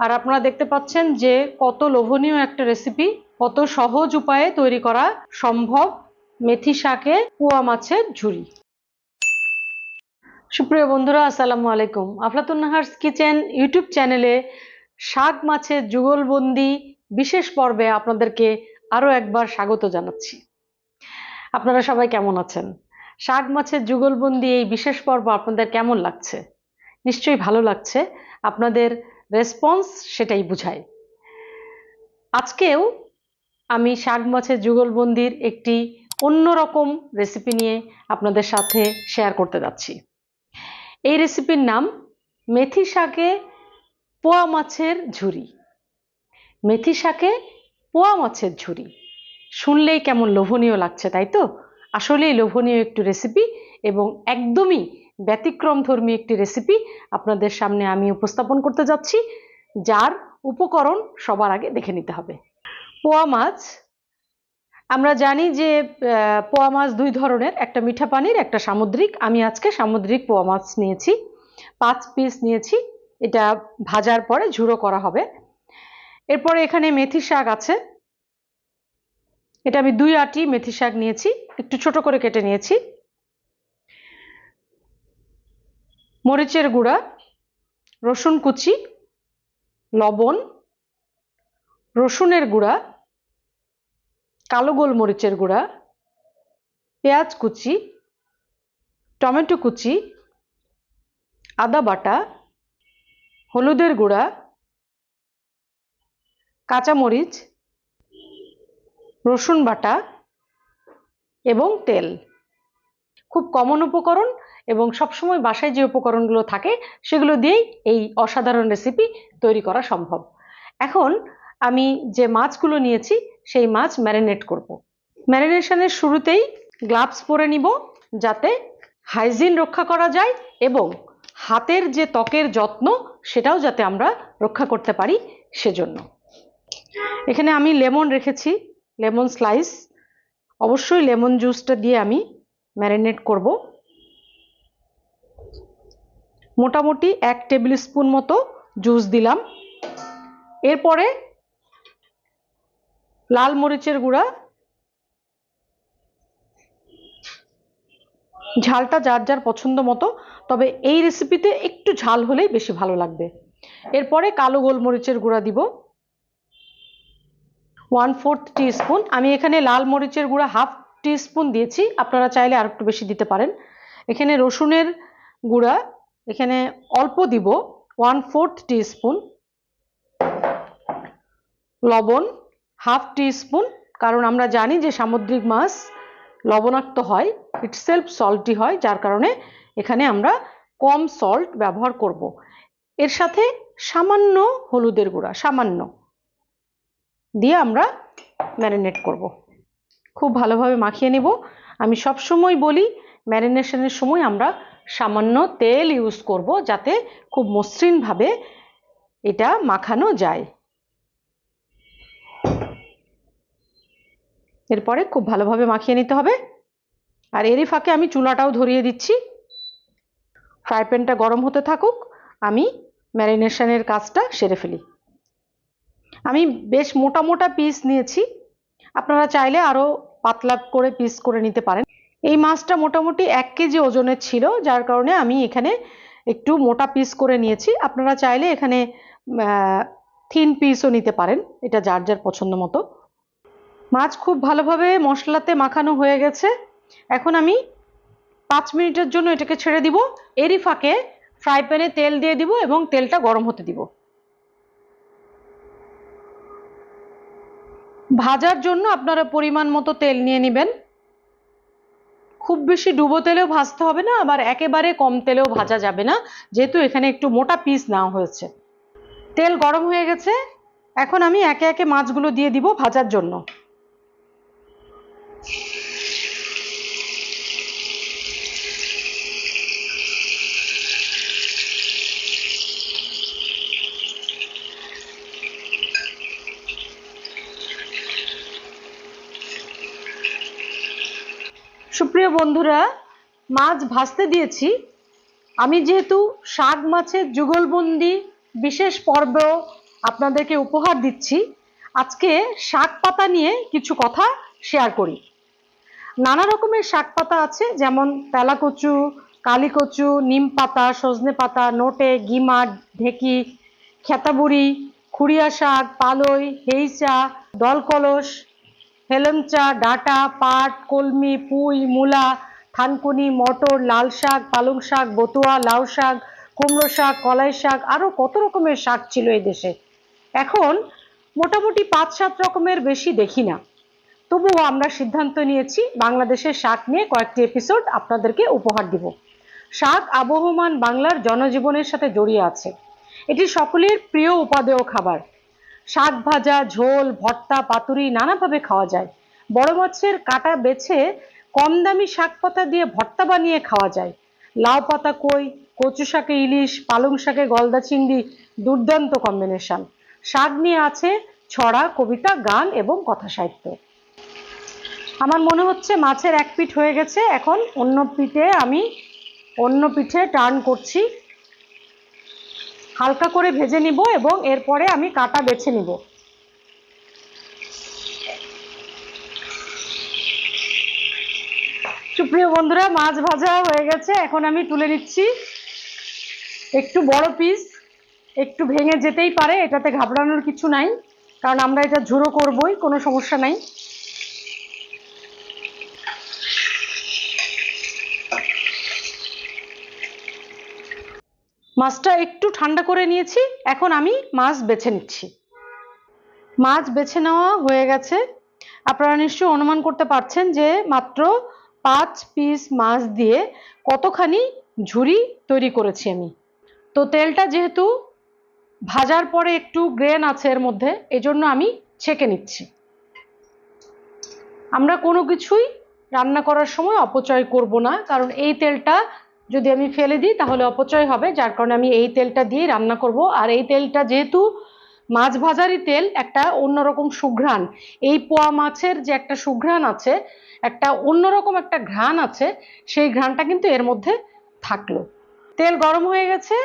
আর আপনারা দেখতে পাচ্ছেন যে কত লোভনীয় একটা রেসিপি কত সহজ উপায়ে তৈরি করা সম্ভব মেথি শাকে কুয়া মাছের ঝুড়ি। সুপ্রিয় বন্ধুরা, আসসালামু আলাইকুম। আফলাতুন নাহার্স কিচেন ইউটিউব চ্যানেলে শাক মাছের যুগলবন্দি বিশেষ পর্বে আপনাদেরকে আরও একবার স্বাগত জানাচ্ছি। আপনারা সবাই কেমন আছেন? শাক মাছের যুগলবন্দি এই বিশেষ পর্ব আপনাদের কেমন লাগছে? নিশ্চয়ই ভালো লাগছে। আপনাদের রেসপন্স সেটাই বুঝায়। আজকেও আমি শাক মাছের যুগলবন্দির একটি অন্যরকম রেসিপি নিয়ে আপনাদের সাথে শেয়ার করতে যাচ্ছি। এই রেসিপির নাম মেথি শাকে পোয়া মাছের ঝুরি। মেথি শাকে পোয়া মাছের ঝুরি। শুনলেই কেমন লোভনীয় লাগছে, তাই তো? আসলেই লোভনীয় একটি রেসিপি এবং একদমই ব্যতিক্রম ধর্মী একটি রেসিপি আপনাদের সামনে আমি উপস্থাপন করতে যাচ্ছি, যার উপকরণ সবার আগে দেখে নিতে হবে। পোয়া মাছ, আমরা জানি যে পোয়া মাছ দুই ধরনের, একটা মিঠা পানির, একটা সামুদ্রিক। আমি আজকে সামুদ্রিক পোয়া মাছ নিয়েছি, পাঁচ পিস নিয়েছি। এটা ভাজার পরে ঝুড়ো করা হবে। এরপরে এখানে মেথি শাক আছে। এটা আমি দুই আটি মেথি শাক নিয়েছি, একটু ছোট করে কেটে নিয়েছি। মরিচের গুঁড়া, রসুন কুচি, লবণ, রসুনের গুঁড়া, কালো গোলমরিচের গুঁড়া, পেঁয়াজ কুচি, টমেটো কুচি, আদা বাটা, হলুদের গুঁড়া, কাঁচামরিচ, রসুন বাটা এবং তেল। খুব কমন উপকরণ এবং সবসময় বাসায় যে উপকরণগুলো থাকে, সেগুলো দিয়েই এই অসাধারণ রেসিপি তৈরি করা সম্ভব। এখন আমি যে মাছগুলো নিয়েছি, সেই মাছ ম্যারিনেট করব। ম্যারিনেশনের শুরুতেই গ্লাভস পরে নিব, যাতে হাইজিন রক্ষা করা যায় এবং হাতের যে ত্বকের যত্ন, সেটাও যাতে আমরা রক্ষা করতে পারি সেজন্য। এখানে আমি লেমন রেখেছি, লেমন স্লাইস। অবশ্যই লেমন জুসটা দিয়ে আমি ম্যারিনেট করব। মোটামুটি এক টেবিল স্পুন মতো জুস দিলাম। এরপরে লাল মরিচের গুঁড়া, ঝালটা যার যার পছন্দ মতো, তবে এই রেসিপিতে একটু ঝাল হলেই বেশি ভালো লাগবে। এরপরে কালো গোলমরিচের গুঁড়া দিব। ওয়ান ফোর্থ স্পুন আমি এখানে লাল মরিচের গুঁড়া হাফ স্পুন দিয়েছি, আপনারা চাইলে আর একটু বেশি দিতে পারেন। এখানে রসুনের গুঁড়া এখানে অল্প দিব ওয়ান ফোর্থ স্পুন লবণ হাফ স্পুন কারণ আমরা জানি যে সামুদ্রিক মাছ লবণাক্ত হয় ইটসেলফ সল্টি হয়, যার কারণে এখানে আমরা কম সল্ট ব্যবহার করব। এর সাথে সামান্য হলুদের গুঁড়া, সামান্য দিয়ে আমরা ম্যারিনেট করব। খুব ভালোভাবে মাখিয়ে নেব। আমি সব সময় বলি ম্যারিনেশনের সময় আমরা সামান্য তেল ইউজ করব যাতে খুব মসৃণভাবে এটা মাখানো যায়। এরপরে খুব ভালোভাবে মাখিয়ে নিতে হবে। আর এরই ফাঁকে আমি চুলাটাও ধরিয়ে দিচ্ছি। ফ্রাই প্যানটা গরম হতে থাকুক, আমি ম্যারিনেশনের কাজটা সেরে ফেলি। আমি বেশ মোটা মোটা পিস নিয়েছি। আপনারা চাইলে আরও পাতলা করে পিস করে নিতে পারেন। এই মাছটা মোটামুটি এক কেজি ওজনের ছিল, যার কারণে আমি এখানে একটু মোটা পিস করে নিয়েছি। আপনারা চাইলে এখানে থিন পিসও নিতে পারেন, এটা যার যার পছন্দ মতো। মাছ খুব ভালোভাবে মশলাতে মাখানো হয়ে গেছে। এখন আমি পাঁচ মিনিটের জন্য এটাকে ছেড়ে দিব। এরই ফাঁকে ফ্রাই প্যানে তেল দিয়ে দিব এবং তেলটা গরম হতে দিব। ভাজার জন্য আপনারা পরিমাণ মতো তেল নিয়ে নেবেন। খুব বেশি ডুবো তেলেও ভাজতে হবে না, আবার একেবারে কম তেলেও ভাজা যাবে না, যেহেতু এখানে একটু মোটা পিস নেওয়া হয়েছে। তেল গরম হয়ে গেছে, এখন আমি একে একে মাছগুলো দিয়ে দিব ভাজার জন্য। সুপ্রিয় বন্ধুরা, মাছ ভাজতে দিয়েছি। আমি যেহেতু শাক মাছের যুগলবন্দি বিশেষ পর্ব আপনাদেরকে উপহার দিচ্ছি, আজকে শাক পাতা নিয়ে কিছু কথা শেয়ার করি। নানা রকমের শাক পাতা আছে, যেমন তেলাকচু, কালীকচু, নিম পাতা, সজনে পাতা, নোটে, গিমা, ঢেকি, খেতাবুড়ি, খুড়িয়া শাক, পালই, হেইচা, দলকলস হেলেমচা, ডাঁটা, পাট, কলমি, পুঁই, মূলা, থানকুনি, মটর লাল শাক পালং শাক বতুয়া লাউ শাক কুমড়ো শাক কলাই শাক আরও কত রকমের শাক ছিল এই দেশে। এখন মোটামুটি পাঁচ সাত রকমের বেশি দেখি না। তবুও আমরা সিদ্ধান্ত নিয়েছি বাংলাদেশের শাক নিয়ে কয়েকটি এপিসোড আপনাদেরকে উপহার দিব। শাক আবহমান বাংলার জনজীবনের সাথে জড়িয়ে আছে। এটি সকলের প্রিয় উপাদেয় খাবার। শাক ভাজা, ঝোল, ভর্তা, পাতুরি নানাভাবে খাওয়া যায়। বড় মাছের কাটা বেছে কম দামি শাক পাতা দিয়ে ভর্তা বানিয়ে খাওয়া যায়। লাউ পাতা, কই, কচু শাকে ইলিশ, পালং শাকে গলদা চিংড়ি, দুর্দান্ত কম্বিনেশন। শাক নিয়ে আছে ছড়া, কবিতা, গান এবং কথা সাহিত্য। আমার মনে হচ্ছে মাছের এক পিঠ হয়ে গেছে। এখন অন্য পিঠে আমি অন্য পিঠে টার্ন করছি। হালকা করে ভেজে নিব এবং এরপরে আমি কাটা বেছে নিব। সুপ্রিয় বন্ধুরা, মাছ ভাজা হয়ে গেছে। এখন আমি তুলে নিচ্ছি। একটু বড় পিস একটু ভেঙে যেতেই পারে, এটাতে ঘাবড়ানোর কিছু নাই, কারণ আমরা এটা ঝুড়ো করবই, কোনো সমস্যা নাই। মাছটা একটু ঠান্ডা করে নিয়েছি, এখন আমি মাছ বেছে নিচ্ছি। মাছ বেছে নেওয়া হয়ে গেছে। আপনারা নিশ্চয়ই অনুমান করতে পারছেন যে মাত্র পাঁচ পিস মাছ দিয়ে কতখানি ঝুরি তৈরি করেছি আমি। তো তেলটা যেহেতু ভাজার পরে একটু গ্রেন আছে এর মধ্যে, এজন্য আমি ছেঁকে নিচ্ছি। আমরা কোনো কিছুই রান্না করার সময় অপচয় করব না, কারণ এই তেলটা যদি আমি ফেলে দিই, তাহলে অপচয় হবে। যার কারণে আমি এই তেলটা দিয়ে রান্না করব। আর এই তেলটা যেহেতু মাছ ভাজারই তেল, একটা অন্যরকম সুঘ্রাণ। এই পোয়া মাছের যে একটা সুঘ্রাণ আছে, একটা অন্যরকম একটা ঘ্রাণ আছে, সেই ঘ্রাণটা কিন্তু এর মধ্যে থাকল। তেল গরম হয়ে গেছে।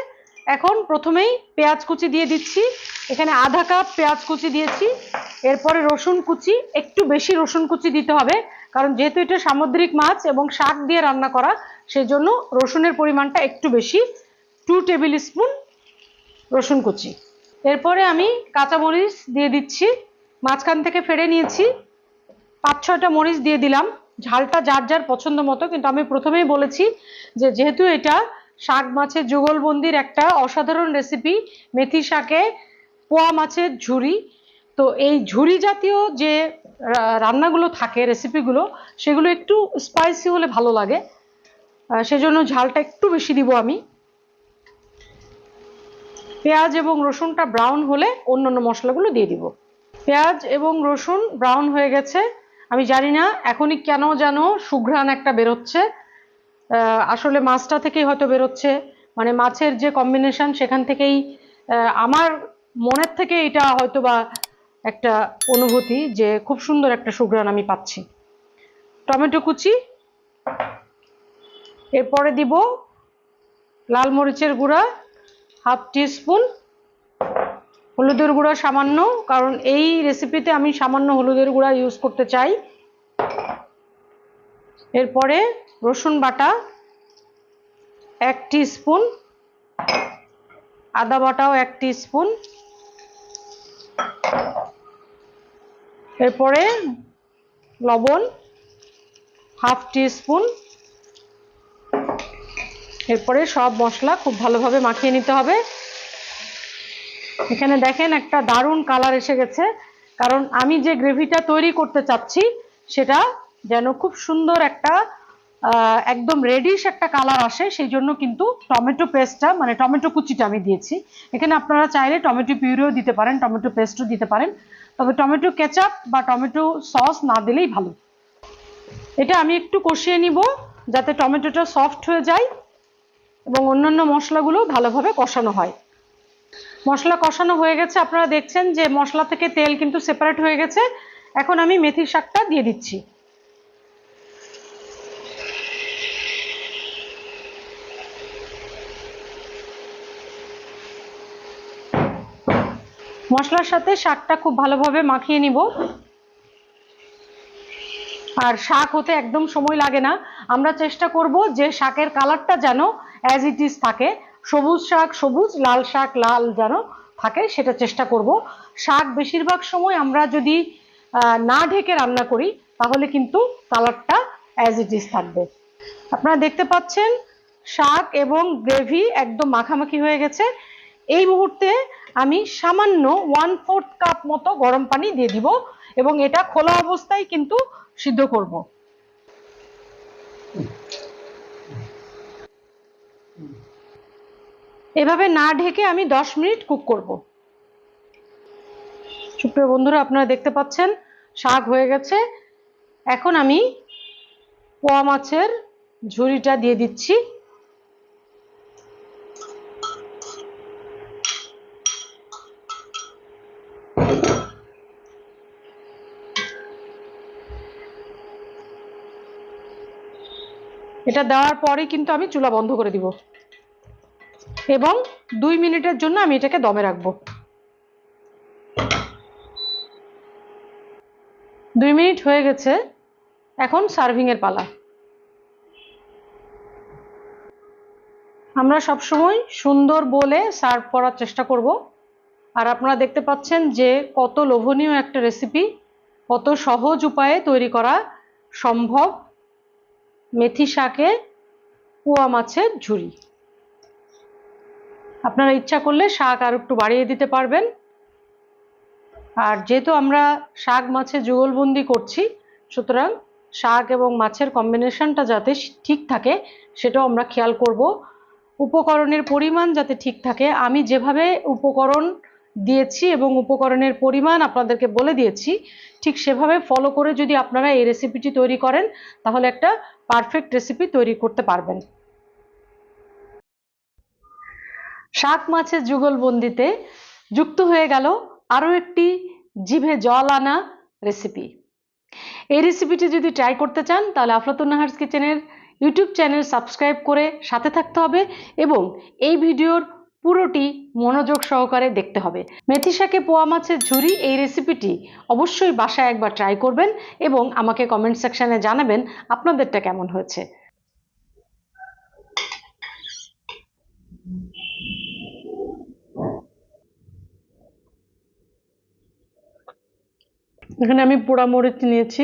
এখন প্রথমেই পেঁয়াজ কুচি দিয়ে দিচ্ছি। এখানে আধা কাপ পেঁয়াজ কুচি দিয়েছি। এরপরে রসুন কুচি, একটু বেশি রসুন কুচি দিতে হবে। কারণ যেহেতু এটা সামুদ্রিক মাছ এবং শাক দিয়ে রান্না করা সেই জন্য রসুনের পরিমাণটা একটু বেশি। টু টেবিল স্পুন রসুন কুচি। এরপরে আমি কাঁচা মরিচ দিয়ে দিচ্ছি। মাঝখান থেকে ফেড়ে নিয়েছি। পাঁচ, ছয়টা মরিচ দিয়ে দিলাম। ঝালটা যার যার পছন্দ মতো, কিন্তু আমি প্রথমেই বলেছি যে যেহেতু এটা শাক মাছের যুগলবন্দির একটা অসাধারণ রেসিপি মেথি শাকে পোয়া মাছের ঝুরি, তো এই ঝুরি জাতীয় যে রান্নাগুলো থাকে রেসিপিগুলো সেগুলো একটু স্পাইসি হলে ভালো লাগে। সেজন্য ঝালটা একটু বেশি দিব আমি। পেঁয়াজ এবং রসুনটা ব্রাউন হলে অন্য অন্য মশলাগুলো দিয়ে দিব। পেঁয়াজ এবং রসুন ব্রাউন হয়ে গেছে। আমি জানি না এখনই কেন যেন সুঘ্রাণ একটা বেরোচ্ছে। আসলে মাছটা থেকেই হয়তো বেরোচ্ছে। মানে মাছের যে কম্বিনেশন সেখান থেকেই আমার মনের থেকে এটা হয়তো বা একটা অনুভূতি যে খুব সুন্দর একটা সুগ্রান আমি পাচ্ছি। টমেটো কুচি, এরপরে দিব লাল মরিচের গুঁড়া, হাফ টিস্পুন, হলুদের গুঁড়া সামান্য, কারণ এই রেসিপিতে আমি সামান্য হলুদের গুঁড়া ইউজ করতে চাই। এরপরে রসুন বাটা, এক স্পুন আদা বাটাও এক স্পুন এরপরে লবণ হাফ স্পুন এরপরে সব মশলা খুব ভালোভাবে মাখিয়ে নিতে হবে। এখানে দেখেন একটা দারুণ কালার এসে গেছে। কারণ আমি যে গ্রেভিটা তৈরি করতে চাচ্ছি, সেটা যেন খুব সুন্দর একটা একদম রেডিশ একটা কালার আসে, সেই জন্য কিন্তু টমেটো পেস্টটা মানে টমেটো কুচিটা আমি দিয়েছি। এখানে আপনারা চাইলে টমেটো পিউরিও দিতে পারেন, টমেটো পেস্টও দিতে পারেন। তবে টমেটো কেচাপ বা টমেটো সস না দিলেই ভালো। এটা আমি একটু কষিয়ে নিব যাতে টমেটোটা সফট হয়ে যায় এবং অন্যান্য মশলাগুলো ভালোভাবে কষানো হয়। মশলা কষানো হয়ে গেছে। আপনারা দেখছেন যে মশলা থেকে তেল কিন্তু সেপারেট হয়ে গেছে। এখন আমি মেথির শাকটা দিয়ে দিচ্ছি। মশলার সাথে শাকটা খুব ভালোভাবে মাখিয়ে নিব। আর শাক হতে একদম সময় লাগে না। আমরা চেষ্টা করব যে শাকের কালারটা যেন অ্যাজ ইট ইজ থাকে। সবুজ শাক সবুজ, লাল শাক লাল যেন থাকে সেটা চেষ্টা করব। শাক বেশিরভাগ সময় আমরা যদি না ঢেকে রান্না করি, তাহলে কিন্তু কালারটা অ্যাজ ইট ইজ থাকবে। আপনারা দেখতে পাচ্ছেন, শাক এবং গ্রেভি একদম মাখামাখি হয়ে গেছে। এই মুহূর্তে আমি সামান্য ওয়ান ফোর্থ কাপ মতো গরম পানি দিয়ে দিব এবং এটা খোলা অবস্থায় কিন্তু সিদ্ধ করব। এভাবে না ঢেকে আমি দশ মিনিট কুক করব। সুপ্রিয় বন্ধুরা, আপনারা দেখতে পাচ্ছেন, শাক হয়ে গেছে। এখন আমি পোয়া মাছের ঝুড়িটা দিয়ে দিচ্ছি। এটা দেওয়ার পরেই কিন্তু আমি চুলা বন্ধ করে দিব। এবং দুই মিনিটের জন্য আমি এটাকে দমে রাখব। দুই মিনিট হয়ে গেছে। এখন সার্ভিং এর পালা। আমরা সবসময় সুন্দর বলে সার্ভ করার চেষ্টা করব। আর আপনারা দেখতে পাচ্ছেন যে কত লোভনীয় একটা রেসিপি কত সহজ উপায়ে তৈরি করা সম্ভব। মেথি শাকে পোয়া মাছের ঝুড়ি আপনারা ইচ্ছা করলে শাক আর একটু বাড়িয়ে দিতে পারবেন। আর যেহেতু আমরা শাক মাছে যুগলবন্দি করছি, সুতরাং শাক এবং মাছের কম্বিনেশনটা যাতে ঠিক থাকে, সেটাও আমরা খেয়াল করব। উপকরণের পরিমাণ যাতে ঠিক থাকে, আমি যেভাবে উপকরণ দিয়েছি এবং উপকরণের পরিমাণ আপনাদেরকে বলে দিয়েছি, ঠিক সেভাবে ফলো করে যদি আপনারা এই রেসিপিটি তৈরি করেন, তাহলে একটা পারফেক্ট রেসিপি তৈরি করতে পারবেন। শাক মাছের যুগলবন্দিতে যুক্ত হয়ে গেল আরও একটি জিভে জল আনা রেসিপি এই রেসিপিটি যদি ট্রাই করতে চান, তাহলে আফলাতুন নাহার্স কিচেনের ইউটিউব চ্যানেল সাবস্ক্রাইব করে সাথে থাকতে হবে এবং এই ভিডিওর পুরোটি মনোযোগ সহকারে দেখতে হবে। মেথি শাকে পোয়া মাছের ঝুরি এই রেসিপিটি অবশ্যই বাসায় একবার ট্রাই করবেন এবং আমাকে কমেন্ট সেকশনে জানাবেন আপনাদেরটা কেমন হয়েছে। এখানে আমি পোড়া মরিচ নিয়েছি,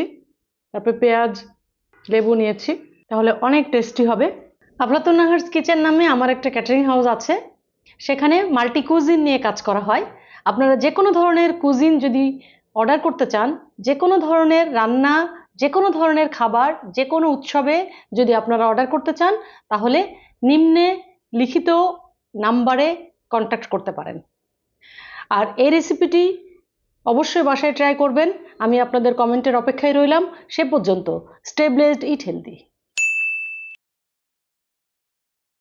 তারপরে পেঁয়াজ, লেবু নিয়েছি, তাহলে অনেক টেস্টি হবে। আফলাতুন নাহার্স কিচেন নামে আমার একটা ক্যাটারিং হাউস আছে। সেখানে মাল্টি কুজিন নিয়ে কাজ করা হয়। আপনারা যে কোনো ধরনের কুজিন যদি অর্ডার করতে চান যে কোনো ধরনের রান্না যে কোনো ধরনের খাবার যে কোনো উৎসবে যদি আপনারা অর্ডার করতে চান, তাহলে নিম্নে লিখিত নাম্বারে কন্ট্যাক্ট করতে পারেন। আর এই রেসিপিটি অবশ্যই বাসায় ট্রাই করবেন। আমি আপনাদের কমেন্টের অপেক্ষায় রইলাম। সে পর্যন্ত স্টে ব্লেসড ইট হেলদি